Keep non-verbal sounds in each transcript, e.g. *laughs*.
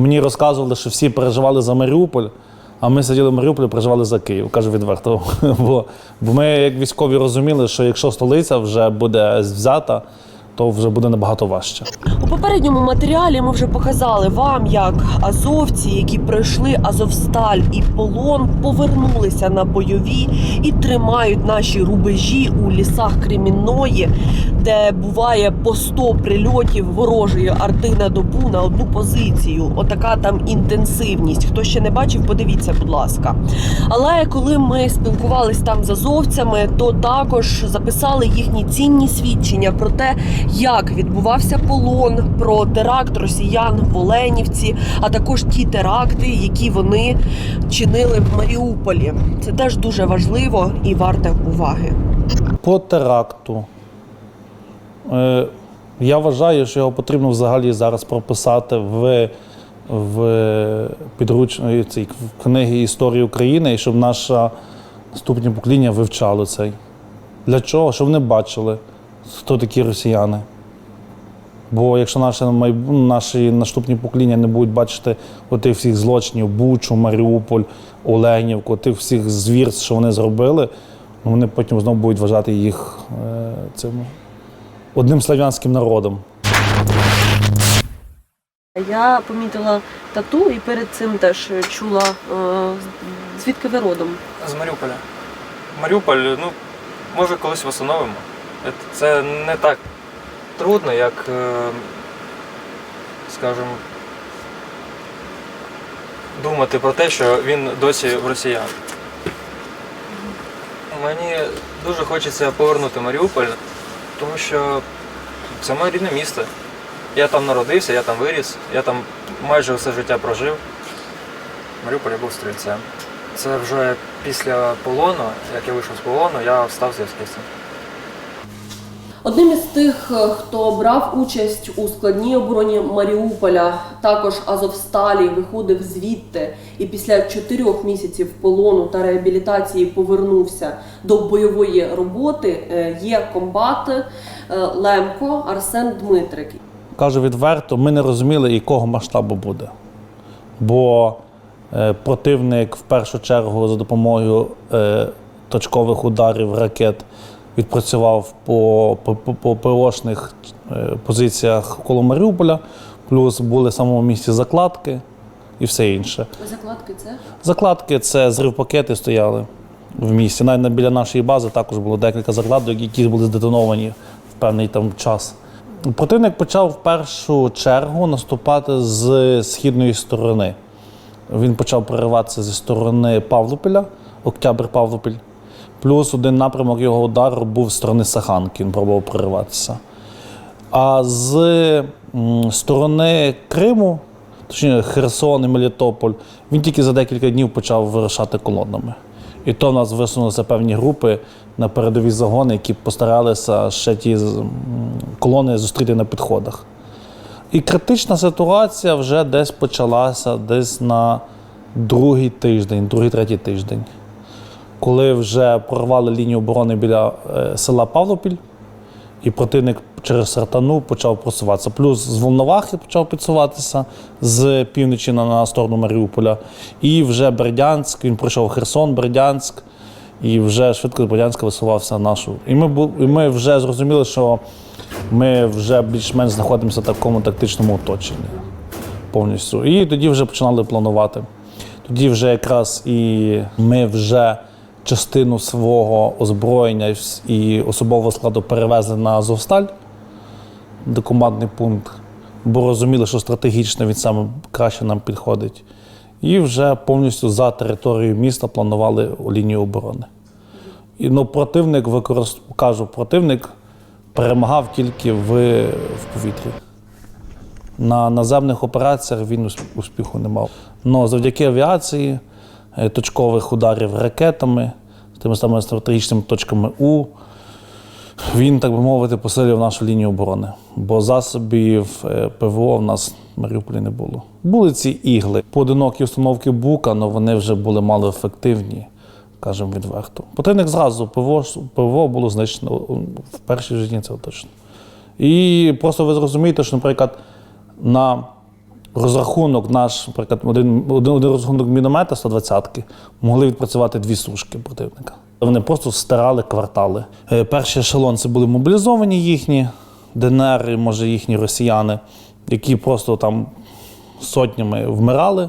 Мені розказували, що всі переживали за Маріуполь, а ми сиділи в Маріуполі, переживали за Київ, кажу відверто. *laughs* Бо, бо ми, як військові, розуміли, що якщо столиця вже буде взята, то вже буде набагато важче. У попередньому матеріалі ми вже показали вам, як азовці, які пройшли Азовсталь і полон, повернулися на бойові і тримають наші рубежі у лісах Кремінної, де буває по 100 прильотів ворожої арти на добу на одну позицію. Отака там інтенсивність. Хто ще не бачив, подивіться, будь ласка. Але коли ми спілкувалися там з азовцями, то також записали їхні цінні свідчення про те, як відбувався полон, про теракт росіян в Оленівці, а також ті теракти, які вони чинили в Маріуполі. Це теж дуже важливо і варте уваги. По теракту. Е, я вважаю, що його потрібно взагалі зараз прописати в, в підручної цій в книги історії України, і щоб наше наступне покоління вивчало цей. Для чого? Щоб вони бачили, хто такі росіяни. Бо якщо майбу- наші наступні покоління не будуть бачити отих всіх злочинів, Бучу, Маріуполь, Оленівку, тих всіх звірств, що вони зробили, вони потім знову будуть вважати їх е, цим одним слав'янським народом. Я помітила тату і перед цим теж чула е, звідки ви родом. З Маріуполя. Маріуполь, ну, може, колись встановимо. Це не так трудно, як, е, скажімо, думати про те, що він досі в росіян. Мені дуже хочеться повернути Маріуполь, тому що це моє рідне місто. Я там народився, я там виріс, я там майже все життя прожив. В Маріуполі був стрільцем. Це вже після полону, як я вийшов з полону, я став зв'язкистом. Одним із тих, е, хто брав участь у складній обороні Маріуполя, також Азовсталі, виходив звідти і після чотирьох місяців полону та реабілітації повернувся до бойової роботи. е, Є комбат е, Лемко Арсен Дмитрик. Кажу відверто, ми не розуміли, якого масштабу буде. Бо противник в першу чергу за допомогою точкових ударів ракет відпрацював по, по, по, по ПОшних е, позиціях коло Маріуполя, плюс були в самому місці закладки і все інше. Закладки це Закладки це зрив пакети стояли в місті. Навіть біля нашої бази також було декілька закладок, які були здетоновані в певний там час. Противник почав в першу чергу наступати з східної сторони. Він почав прориватися зі сторони Павлопіля, Октябрь Павлопіль. Плюс один напрямок його удару був з сторони Саханки, він пробував прориватися. А з сторони Криму, точніше Херсон і Мелітополь, він тільки за декілька днів почав вирушати колонами. І то в нас висунулися певні групи на передові загони, які постаралися ще ті колони зустріти на підходах. І критична ситуація вже десь почалася десь на другий тиждень, другий-третій тиждень, коли вже прорвали лінію оборони біля е, села Павлопіль, і противник через Сартану почав просуватися. Плюс з Волновахи почав підсуватися з півночі на, на сторону Маріуполя. І вже Бердянськ, він пройшов Херсон, Бердянськ, і вже швидко з Бердянська висувався нашу. І ми, і ми вже зрозуміли, що ми вже більш-менш знаходимося в такому тактичному оточенні повністю. І тоді вже починали планувати. Тоді вже якраз і ми вже частину свого озброєння і особового складу перевезли на Азовсталь, де командний пункт, бо розуміли, що стратегічно він саме краще нам підходить. І вже повністю за територією міста планували лінію оборони. І ну, противник використ... кажу, противник перемагав тільки в, в повітрі. На наземних операціях він успіху не мав. Но завдяки авіації, е, точкових ударів ракетами, тими самими стратегічними точками У, він, так би мовити, посилив нашу лінію оборони. Бо засобів е, ПВО в нас в Маріуполі не було. Були ці ігли. Поодинокі установки Бука, але вони вже були малоефективні, кажемо відверто. Противник зразу ПВО, ПВО було знищено в першій житті, це точно. І просто ви зрозумієте, що, наприклад, на розрахунок наш, наприклад, один, один, один розрахунок міномета 120-ки могли відпрацювати дві сушки противника. Вони просто стирали квартали. Е, Перший ешелон це були мобілізовані їхні ДНР, може їхні росіяни, які просто там сотнями вмирали.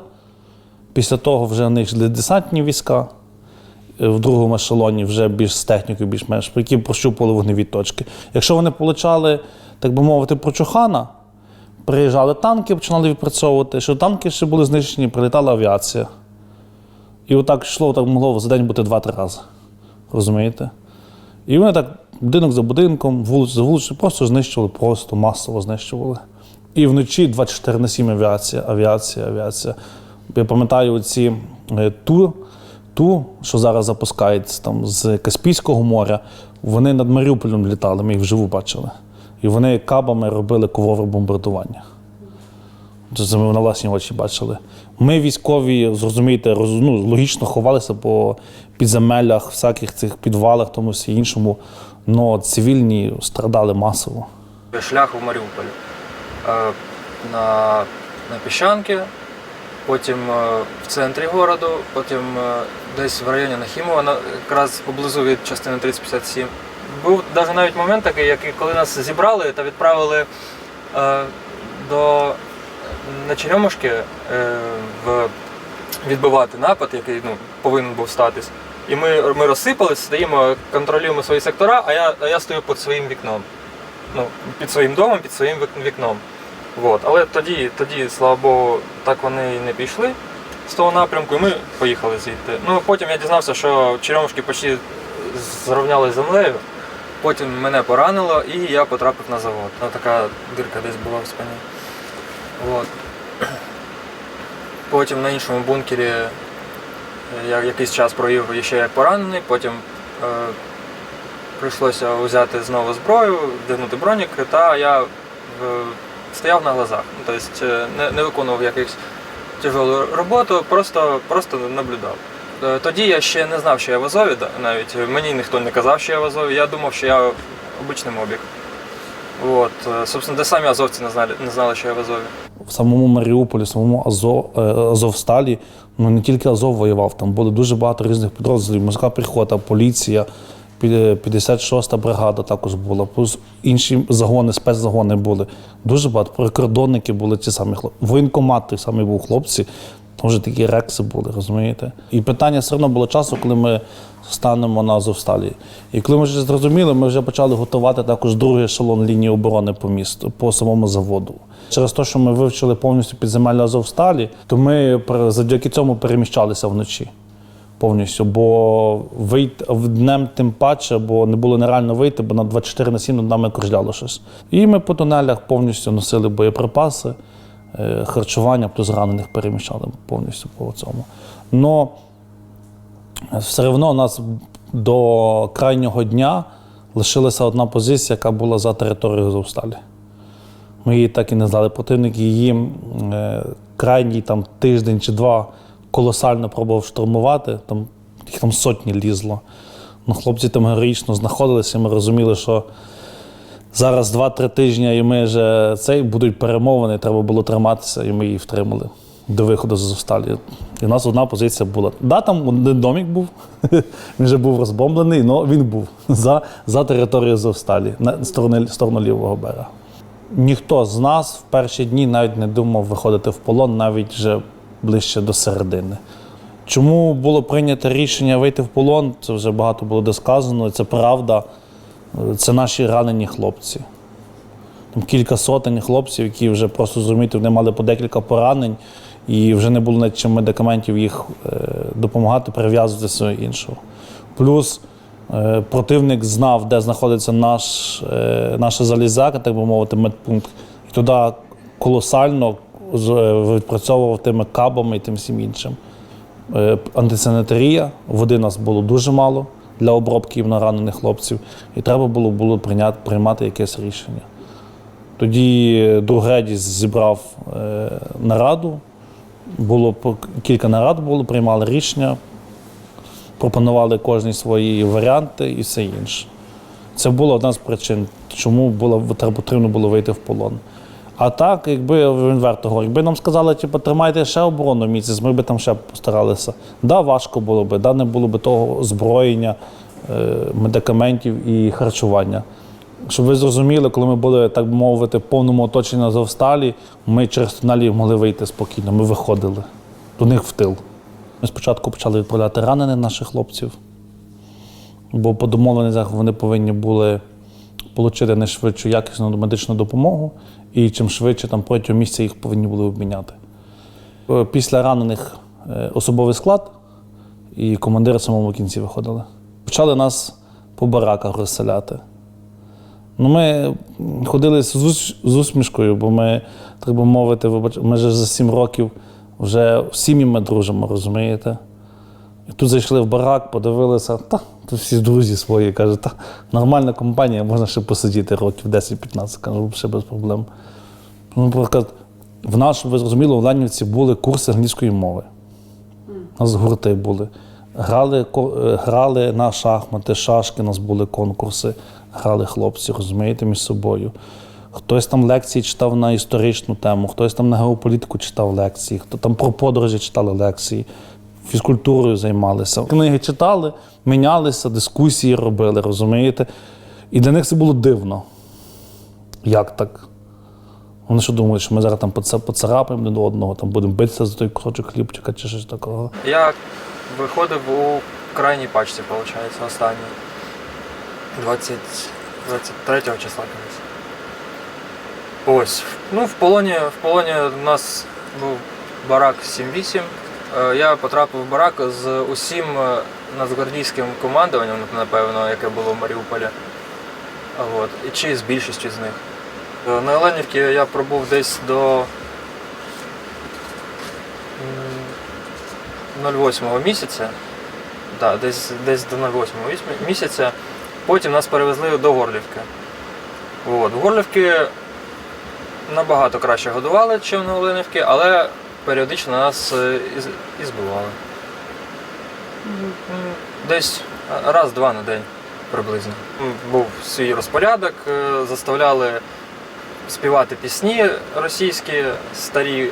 Після того вже в них йшли десантні війська. Е, В другому ешелоні вже більш з технікою, більш-менш, які прощупували вогневі точки. Якщо вони получали, так би мовити, прочухана, приїжджали танки, починали відпрацьовувати, що танки ще були знищені, прилітала авіація. І отак йшло, так могло за день бути два-три рази. Розумієте? І вони так будинок за будинком, вулицю за вулицею, просто знищували, просто масово знищували. І вночі 24 на 7 авіація, авіація, авіація. Я пам'ятаю ці е, ту, ту, що зараз запускається там з Каспійського моря, вони над Маріуполем літали, ми їх вживу бачили. І вони кабами робили коврове бомбардування. Це ми на власні очі бачили. Ми військові, зрозумієте, роз, ну, логічно ховалися по підземеллях, всяких цих підвалах, тому всі іншому. але цивільні страдали масово. шлях у Маріуполь. Е, На, на Піщанки, потім е, в центрі городу, потім е, десь в районі Нахімова, якраз поблизу від частини 3057. Був навіть навіть момент такий, який, коли нас зібрали та відправили е, до на Черемушки е, в, відбивати напад, який ну, повинен був статись. І ми, ми розсипались, стоїмо, контролюємо свої сектора, а я, а я стою під своїм вікном ну, під своїм домом, під своїм вікном. От. Але тоді, тоді, слава Богу, так вони і не пішли з того напрямку, і ми поїхали звідти. Ну, потім я дізнався, що черемушки почти зрівняли з землею. Потім мене поранило і я потрапив на завод. Ну, така дирка десь була в спині. От. *clears throat* Потім на іншому бункері е, я якийсь час провів ще як поранений, потім е, прийшлося взяти знову зброю, вдягнути бронік, та я е, стояв на глазах. Ну, Тобто е, не, не виконував якусь тяжелу роботу, просто, просто наблюдав. Е, Тоді я ще не знав, що я в Азові, навіть мені ніхто не казав, що я в Азові. Я думав, що я обичний мобік. От, е, собственно, де самі азовці не знали, не знали, що я в Азові. В самому Маріуполі, в самому Азов, е, Азовсталі, ну не тільки Азов воював, там було дуже багато різних підрозділів. Морська піхота, поліція, 56-та бригада також була, плюс інші загони, спецзагони були. Дуже багато. Прикордонники були ті самі хлопці. Воєнкомат той самий був хлопці. Там вже такі рекси були, розумієте? І питання все одно було часу, коли ми станемо на Азовсталі. І коли ми вже зрозуміли, ми вже почали готувати також другий ешелон лінії оборони по місту, по самому заводу. Через те, що ми вивчили повністю підземелля Азовсталі, то ми завдяки цьому переміщалися вночі повністю. Бо вийти днем тим паче, бо не було нереально вийти, бо на 24 на 7 над нами кружляло щось. І ми по тунелях повністю носили боєприпаси, харчування, плюс ранених переміщали повністю по цьому. Но все одно у нас до крайнього дня лишилася одна позиція, яка була за територією Азовсталі. Ми її так і не знали. Противник її е, крайній там, тиждень чи два колосально пробував штурмувати, там, їх там сотні лізло. Ну, хлопці там героїчно знаходилися, і ми розуміли, що зараз 2-3 тижні і ми вже цей будуть перемовини, треба було триматися, і ми її втримали до виходу з Азовсталі. І у нас одна позиція була. Да, там один домик був, *laughs* він вже був розбомблений, але він був *laughs* за, за територією Азовсталі, на сторону, сторону лівого берега. Ніхто з нас в перші дні навіть не думав виходити в полон, навіть вже ближче до середини. Чому було прийнято рішення вийти в полон? Це вже багато було досказано, це правда. Це наші ранені хлопці. Там кілька сотень хлопців, які вже просто зрозуміти, вони мали по декілька поранень, і вже не було навіть чим медикаментів їх е, допомагати, перев'язувати все іншого. Плюс е, противник знав, де знаходиться наш, е, наша залізяка, так би мовити, медпункт, і туди колосально відпрацьовував тими кабами і тим всім іншим. Антисанітарія, води нас було дуже мало для обробки на ранених хлопців, і треба було, було прийняти, приймати якесь рішення. Тоді друг Редіс зібрав е, нараду, було кілька нарад було, приймали рішення, пропонували кожні свої варіанти і все інше. Це була одна з причин, чому було, потрібно було вийти в полон. А так, якби він верто говорю, якби нам сказали, типу, тримайте ще оборону місяць, ми б там ще постаралися. Да, важко було б, да, не було б того озброєння, е, медикаментів і харчування. Щоб ви зрозуміли, коли ми були, так би мовити, в повному оточенні Азовсталі, ми через тунелі могли вийти спокійно. Ми виходили до них в тил. Ми спочатку почали відправляти ранених наших хлопців, бо по домовленостях вони повинні були отримати найшвидшу якісну медичну допомогу, і чим швидше там протягом місяця їх повинні були обміняти. Е, Після ранених е, особовий склад і командири в самому кінці виходили. Почали нас по бараках розселяти. Ну, ми ходили з, усмішкою, бо ми, би мовити, вибач, ми ж за сім років вже з сім'ями дружимо, розумієте? Тут зайшли в барак, подивилися, та тут всі друзі свої. Каже, та нормальна компанія, можна ще посидіти років 10-15, кажу, ще без проблем. Ну, наприклад, в нас, ви зрозуміли, в Ленівці були курси англійської мови. У нас гурти були. Грали, е, грали на шахмати, шашки, у нас були конкурси, грали хлопці, розумієте, між собою. Хтось там лекції читав на історичну тему, хтось там на геополітику читав лекції, хто там про подорожі читали лекції, фізкультурою займалися. Книги читали, мінялися, дискусії робили, розумієте? І для них це було дивно. Як так? Вони що думають, що ми зараз там поцарапаємо один одного, там будемо битися за той кусочок хлібчика чи щось такого. Я виходив у крайній пачці, виходить, останній. 20, 23 числа колись. Ось. Ну, в полоні, в полоні у нас був барак 7-8. Е, Я потрапив в барак з усім е, нацгвардійським командуванням, напевно, яке було в Маріуполі. От. Чи з більшістю з них. Е, На Оленівці я пробув десь до м, 08 місяця. Да, десь, десь до 08 міс- місяця. Потім нас перевезли до Горлівки. От. В Горлівки набагато краще годували, ніж на Оленівці, але періодично нас е, і збивали. Десь раз-два на день приблизно. Був свій розпорядок, е, заставляли співати пісні російські, старі,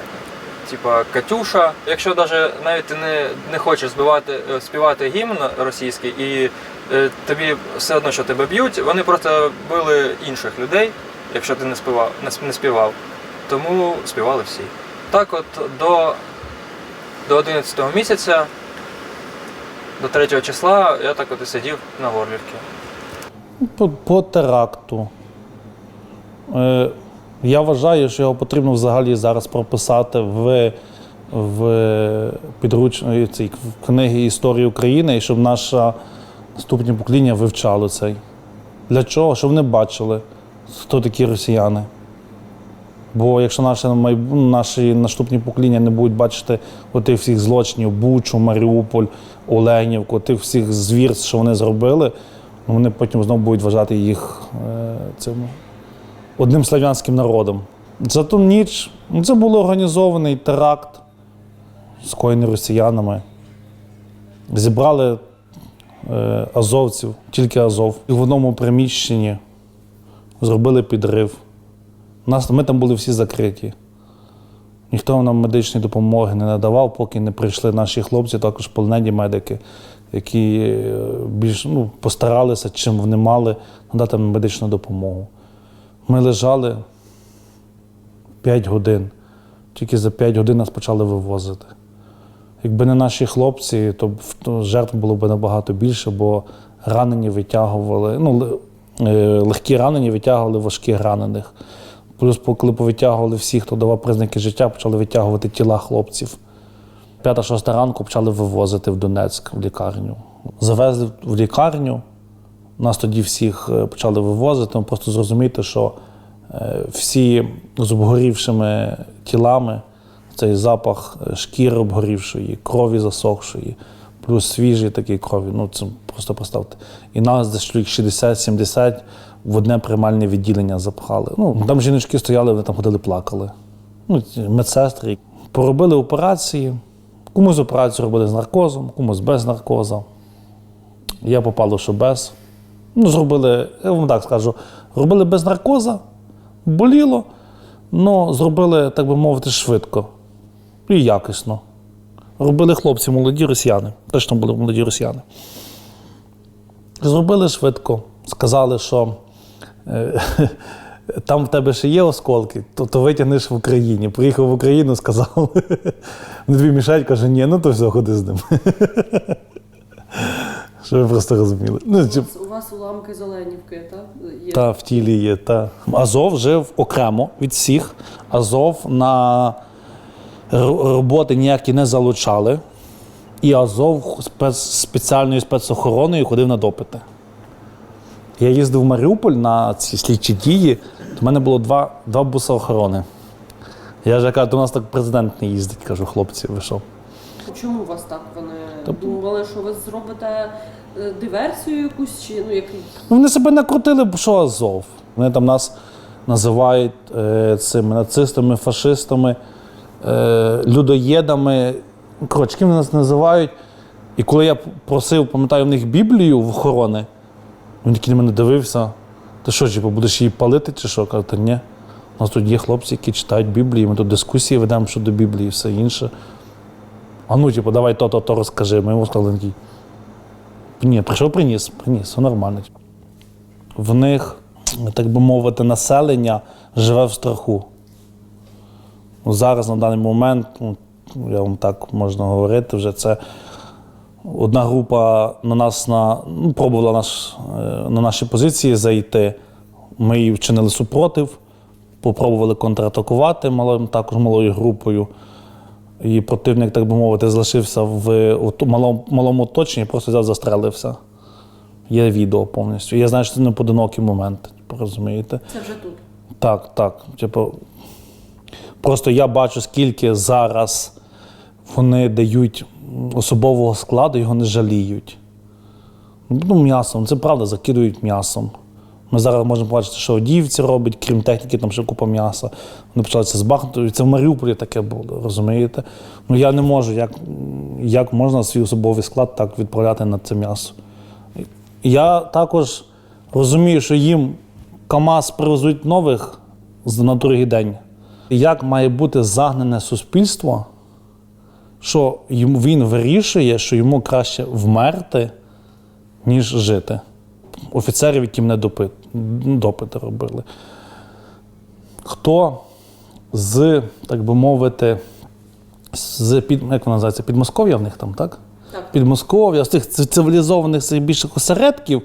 типа Катюша. Якщо даже, навіть ти не, не хочеш збивати, е, співати гімн російський і е, тобі все одно, що тебе б'ють, вони просто били інших людей, якщо ти не співав, не співав. Тому співали всі. Так от до, до 11 місяця, до 3 числа, я так от і сидів на Горлівці. По, по теракту. Е, я вважаю, що його потрібно взагалі зараз прописати в, в підручної цій книги історії України, і щоб наше наступне покоління вивчало цей. Для чого? Щоб вони бачили, хто такі росіяни. Бо якщо наші, майб- наші наступні покоління не будуть бачити отих всіх злочинів, Бучу, Маріуполь, Оленівку, тих всіх звірств, що вони зробили, ну, вони потім знову будуть вважати їх е, цим одним слав'янським народом. За ту ніч ну, це був організований теракт, скоєний росіянами. Зібрали е, азовців, тільки Азов. І в одному приміщенні зробили підрив. Нас, ми там були всі закриті. Ніхто нам медичної допомоги не надавав, поки не прийшли наші хлопці, також полонені медики, які е, більш ну, постаралися, чим вони мали, надати нам медичну допомогу. Ми лежали 5 годин. Тільки за 5 годин нас почали вивозити. Якби не наші хлопці, то, жертв було б набагато більше, бо ранені витягували, ну, е, легкі ранені витягували важких ранених. Плюс, коли повитягували всіх, хто давав признаки життя, почали витягувати тіла хлопців. П'ята-шоста ранку почали вивозити в Донецьк в лікарню. Завезли в лікарню, нас тоді всіх е, почали вивозити. Ну, Просто зрозуміти, що е, всі з обгорівшими тілами, цей запах е, шкіри обгорівшої, крові засохшої, плюс свіжі такі крові. Ну, це просто поставте. І нас десь чоловік 60-70 в одне приймальне відділення запхали. Ну, там жіночки стояли, вони там ходили, плакали. Ну, медсестри. Поробили операції. Комусь операцію робили з наркозом, комусь без наркоза. Я попало, що без. Ну, зробили, я вам так скажу, робили без наркоза, боліло. Ну, зробили, так би мовити, швидко і якісно. Робили хлопці молоді росіяни. Точно були молоді росіяни. Зробили швидко. Сказали, що *laughs* там в тебе ще є осколки, то, то витягнеш в Україні. Приїхав в Україну, сказав. *laughs* Вони тобі мішають, каже, ні, ну то все, ходи з ним. *laughs* Щоб ви просто розуміли. Ну, чи- У вас уламки з Оленівки, так? Є. та в тілі є. Та. Азов жив окремо від всіх. Азов на роботи ніякі не залучали. І Азов спец, спеціальною спецохороною ходив на допити. Я їздив в Маріуполь на ці слідчі дії, то в мене було два, два буса охорони. Я вже кажу, до нас так президент не їздить, кажу, хлопці, ви що? Чому у вас так? Вони думали, що ви зробите е, диверсію якусь чи ну який Ну, вони себе накрутили, що Азов. Вони там нас називають е, цими нацистами, фашистами, е, людоєдами. Коротше, ким вони нас називають. І коли я просив, пам'ятаю, в них Біблію в охорони, він такий на мене дивився. Ти що, типу, будеш її палити чи що? Кажу, та ні. У нас тут є хлопці, які читають Біблію, ми тут дискусії ведемо щодо Біблії і все інше. А ну, типу, давай то-то, то розкажи. Ми йому сказали такий. Ні, прийшов, приніс, приніс, все нормально. В них, так би мовити, населення живе в страху. Зараз на даний момент, ну, я вам так можна говорити, вже це одна група на нас на, ну, пробувала наш, е, на наші позиції зайти. Ми їй вчинили супротив, попробували контратакувати малим, також малою групою. І противник, так би мовити, залишився в малому, малому оточенні, просто взяв, застрелився. Є відео повністю. Я знаю, що це не поодинокий момент, типу, розумієте? це вже тут. Так, так. Типу, просто я бачу, скільки зараз вони дають особового складу, його не жаліють. Ну, м'ясом, це правда, закидують м'ясом. Ми зараз можемо бачити, що Одіївці робить, крім техніки, там ще купа м'яса. Вони почалися з і це в Маріуполі таке було, розумієте? Ну я не можу, як, як можна свій особовий склад так відправляти на це м'ясо. Я також розумію, що їм КАМАЗ привезуть нових на другий день. Як має бути загнане суспільство, що він вирішує, що йому краще вмерти, ніж жити. Офіцерів, які мене допит, допити робили. Хто з, так би мовити, з під, як вона називається, Підмосков'я в них там, так? Так. Підмосков'я, з тих цивілізованих більших осередків,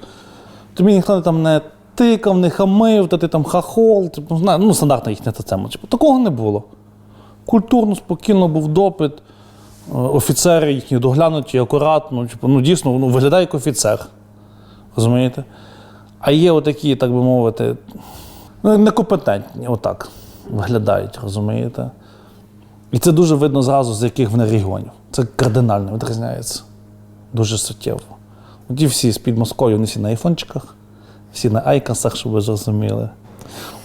тобі ніхто там не тикав, не хамив, то ти там хахол, типу, ну, стандартна їхня та тема. Типу, такого не було. Культурно, спокійно був допит, офіцери їхні доглянуті, акуратно, типу, ну, дійсно, ну, виглядає як офіцер. Розумієте? А є отакі, так би мовити, ну, некомпетентні, отак виглядають, розумієте? І це дуже видно зразу, з яких вони регіонів. Це кардинально відрізняється. Дуже суттєво. Ті всі з під Москвою, вони всі на айфончиках, всі на айкасах, щоб ви зрозуміли.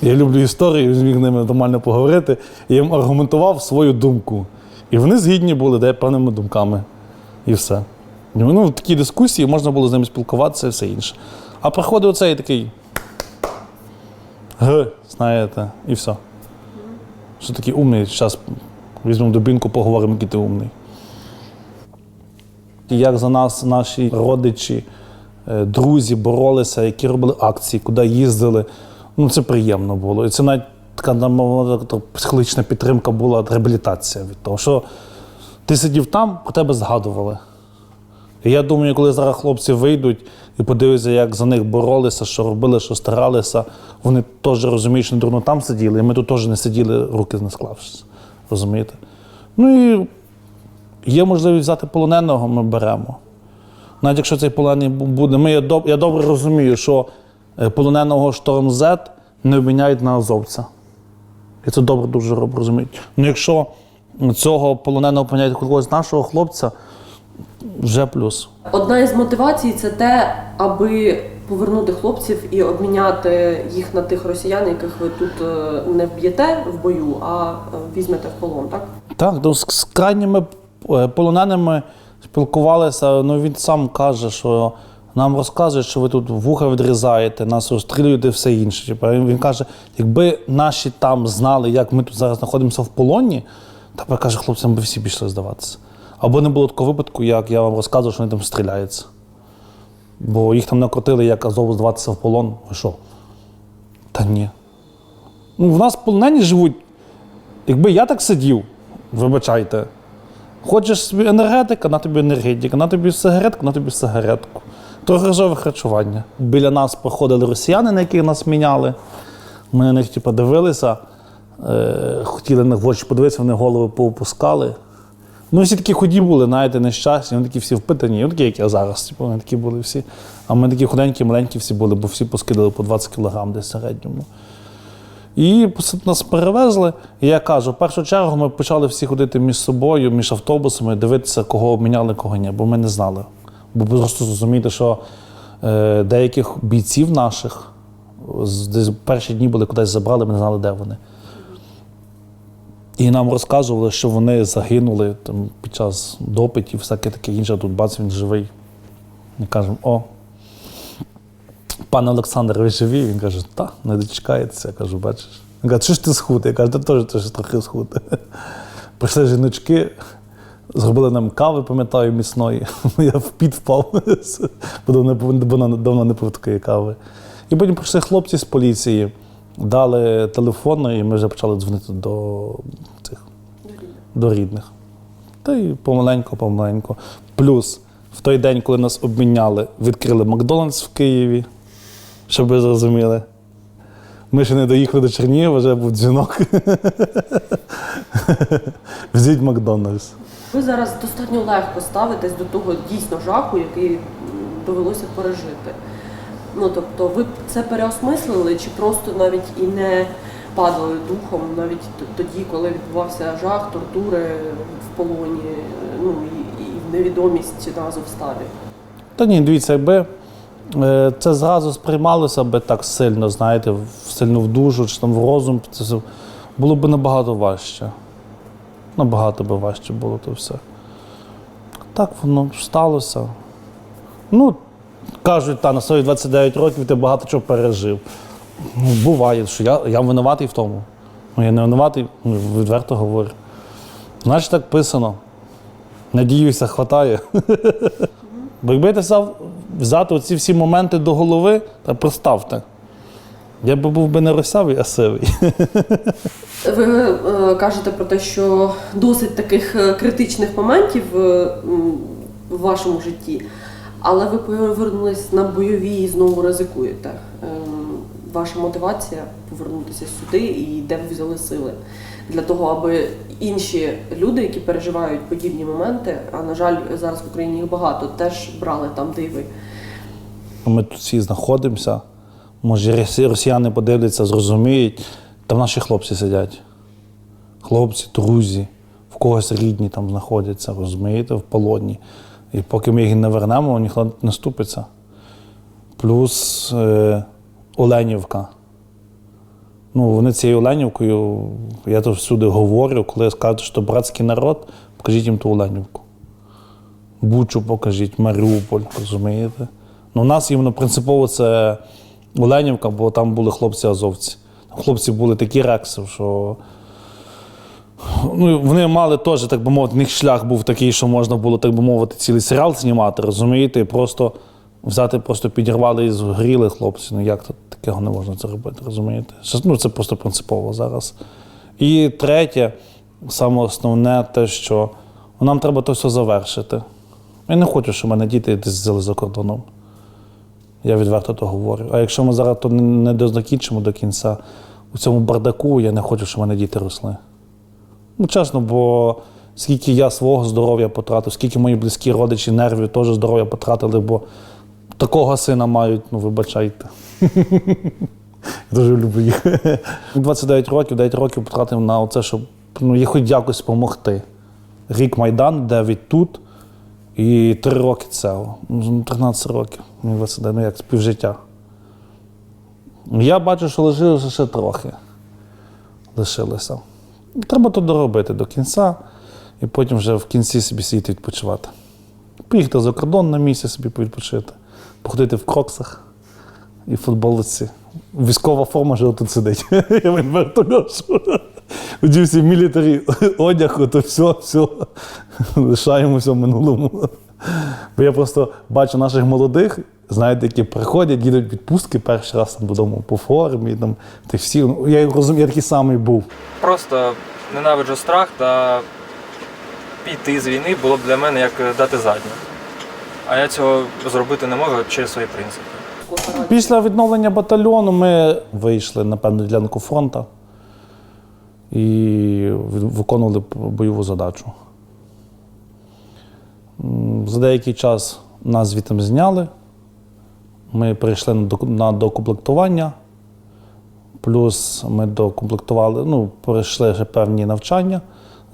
Я люблю історію, зміг ними нормально поговорити. Я їм аргументував свою думку. І вони згідні були де певними думками. І все. Ну, в такій дискусії можна було з ними спілкуватися і все інше. А приходив оцей такий. Г, знаєте, і все. Що такий умний, зараз візьмемо дубінку, поговоримо, який ти умний. Як за нас наші родичі, е, друзі боролися, які робили акції, куди їздили. Ну, це приємно було. І це навіть така так, психологічна підтримка була, реабілітація від того, що ти сидів там, про тебе згадували. І я думаю, коли зараз хлопці вийдуть і подивляться, як за них боролися, що робили, що старалися, вони теж розуміють, що не дурно там сиділи, і ми тут теж не сиділи, руки не склавшись. Розумієте? Ну і є можливість взяти полоненого, ми беремо. Навіть якщо цей полонений буде, ми я, добре розумію, що е, полоненого шторм Z не обміняють на азовця. І це добре дуже розуміють. Ну якщо цього полоненого поміняють когось нашого хлопця, вже плюс. Одна із мотивацій це те, аби повернути хлопців і обміняти їх на тих росіян, яких ви тут е, не вб'єте в бою, а е, візьмете в полон, так? Так, ну, з, з крайніми е, полоненими спілкувалися. Ну він сам каже, що Нам розказують, що ви тут вуха відрізаєте, нас розстрілюєте все інше. Типу, він каже, якби наші там знали, як ми тут зараз знаходимося в полоні, тепер каже, хлопцям би всі пішли здаватися. Або не було такого випадку, як я вам розказував, що вони там стріляються. Бо їх там накрутили, як Азову здаватися в полон. Ви що? Та ні. Ну, в нас полонені живуть. Якби я так сидів, вибачайте. Хочеш собі енергетика, на тобі енергетика, на тобі сигаретку, на тобі сигаретку. Трьохразове харчування. Біля нас проходили росіяни, на яких нас міняли. Ми на них типу, дивилися, е, хотіли на очі подивитися, вони голови поопускали. Ну, всі такі ході були, знаєте, нещасні, вони такі всі впитані, ну, такі, як я зараз. Типу, вони такі були всі. А ми такі худенькі, маленькі всі були, бо всі поскидали по 20 кілограм десь в середньому. І нас перевезли. І я кажу, в першу чергу ми почали всі ходити між собою, між автобусами, дивитися, кого обміняли, кого ні, бо ми не знали. Бо просто зрозуміти, що е, деяких бійців наших десь перші дні були кудись забрали, ми не знали, де вони. І нам розказували, що вони загинули там, під час допитів, всяке таке інше, тут бац, він живий. Ми кажемо, о, пане Олександр, ви живі? Він каже, так, не дочекається. Я кажу, бачиш. Він каже, що ж ти схуд? Я кажу, ти теж трохи схуд. Прийшли жіночки, зробили нам кави, пам'ятаю, міцної. *laughs* Я в піт впав, *laughs* бо давно, не пив такої кави. І потім прийшли хлопці з поліції, дали телефон, і ми вже почали дзвонити до цих до рідних. Та й помаленьку, помаленьку. Плюс в той день, коли нас обміняли, відкрили Макдональдс в Києві, щоб ви зрозуміли. Ми ще не доїхали до Чернігова, вже був дзвінок. *laughs* Візіть Макдональдс. Ви зараз достатньо легко ставитесь до того дійсно жаху, який довелося пережити. Ну тобто, ви це переосмислили, чи просто навіть і не падали духом, навіть тоді, коли відбувався жах, тортури в полоні, ну і, і невідомість на Азовсталі. Та ні, дивіться, якби е, це зразу сприймалося би так сильно, знаєте, сильно в душу чи там в розум, це було б набагато важче. Набагато би важче було то все. Так воно сталося. Ну, кажуть, та, на свої 29 років ти багато чого пережив. Ну, буває, що я, я винуватий в тому. Ну, я не винуватий, ну, відверто говорю. Значить, так писано. Надіюся, хватає. *laughs* Бо якби ти взяти оці всі моменти до голови, та представте. Я би був би не росявий, а сивий. *laughs* Ви е, кажете про те, що досить таких е, критичних моментів е, м, в вашому житті, але ви повернулись на бойові і знову ризикуєте. Ем, Ваша мотивація повернутися сюди і де ви взяли сили для того, аби інші люди, які переживають подібні моменти, а на жаль, зараз в Україні їх багато, теж брали там диви. Ми тут всі знаходимося. Може, росіяни подивляться, зрозуміють. Там наші хлопці сидять. Хлопці, друзі, в когось рідні там знаходяться, розумієте, в полоні. І поки ми їх не вернемо, ніхто не ступиться. Плюс е, Оленівка. Ну, вони цією Оленівкою, я то всюди говорю, коли скажуть, що братський народ, покажіть їм ту Оленівку. Бучу покажіть, Маріуполь, розумієте? Ну, у нас іменно принципово це Оленівка, бо там були хлопці-азовці. Хлопці були такі рекси, що ну, вони мали теж, так би мовити, в них шлях був такий, що можна було, так би мовити, цілий серіал знімати, розумієте? І просто взяти, просто підірвали і згоріли хлопці. Ну як то такого не можна це робити, розумієте? Ну, це просто принципово зараз. І третє, саме основне, те, що нам треба то все завершити. Я не хочу, щоб мене діти десь взяли за кордоном. Я відверто то говорю. А якщо ми зараз то не- дозакінчимо до кінця у цьому бардаку, я не хочу, щоб мене діти росли. Ну, чесно, бо скільки я свого здоров'я потратив, скільки мої близькі родичі нервів теж здоров'я потратили, бо такого сина мають, ну вибачайте. *laughs* Я дуже люблю їх. *laughs* 29 років, 9 років потратив на це, щоб ну, їй хоч якось допомогти. Рік Майдан, 9 тут, і 3 роки. Ну, 13 років. Мені 29, ну як співжиття. Я бачу, що лишилося ще трохи. Лишилося. Треба то доробити до кінця, і потім вже в кінці собі сидіти відпочивати. Поїхати за кордон на місяць собі відпочити. походити в кроксах і в футболці. Військова форма вже тут сидить. *laughs* Я вертольошу. Оді всі мілітарі *laughs* одяг, ото все, все. Лишаємося в минулому. Бо я просто бачу наших молодих, знаєте, які приходять, їдуть відпустки перший раз там додому по формі. Там, ти всі, ну, я розумію, я такий самий був. Просто ненавиджу страх та піти з війни було б для мене як дати задню. А я цього зробити не можу через свої принципи. Після відновлення батальйону ми вийшли на певну ділянку фронту і виконували бойову задачу. За деякий час нас звідти зняли. Ми перейшли на докомплектування. Плюс ми докомплектували, ну, пройшли ще певні навчання,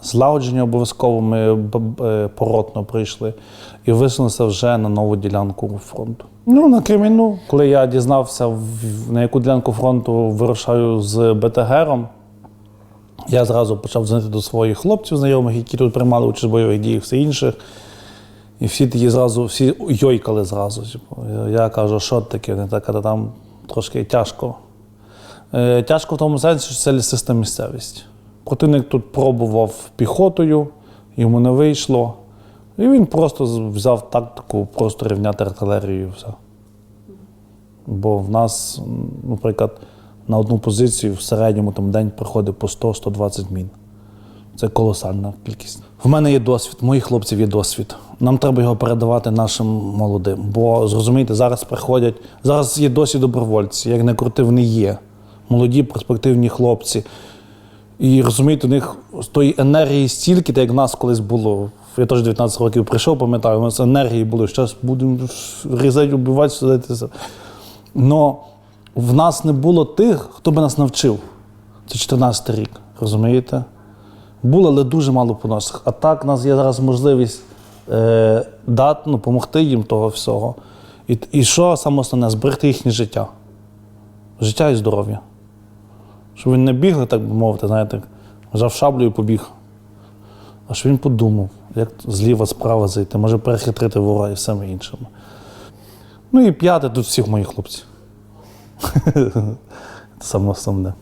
злагодження обов'язково ми е, поротно прийшли і висунулися вже на нову ділянку фронту. Ну, на Креміну, коли я дізнався, на яку ділянку фронту вирушаю з БТГРом, я зразу почав дзвонити до своїх хлопців, знайомих, які тут приймали участь в бойових діях, все інше. І всі такі зразу, всі йойкали зразу. Типу. Я- кажу, що таке? Вони так, «А там трошки тяжко. Е, Тяжко в тому сенсі, що це лісиста місцевість. Противник тут пробував піхотою, йому не вийшло. І він просто взяв тактику просто рівняти артилерією і все. Бо в нас, наприклад, на одну позицію в середньому там день приходить по 100-120 мін. Це колосальна кількість. В мене є досвід, моїх хлопців є досвід. Нам треба його передавати нашим молодим. Бо зрозумійте, зараз приходять, зараз є досі добровольці, як не крути, вони є. Молоді, перспективні хлопці. І розумієте, у них з тої енергії стільки, так як в нас колись було. Я теж 19 років прийшов, пам'ятаю, у нас енергії було, зараз будемо різати, убивати, сидитися. Но в нас не було тих, хто би нас навчив. Це 14 рік, розумієте? Було, але дуже мало поносих. А так у нас є зараз можливість е, дати, ну, допомогти їм того всього. І, і що саме основне, зберегти їхнє життя. Життя і здоров'я. Щоб він не бігли, так би мовити, знаєте, взяв шаблю і побіг. А щоб він подумав, як зліва, справа зайти, може перехитрити ворога і всіми іншими. Ну і п'яте тут всіх моїх хлопців. *laughs* Це саме основне.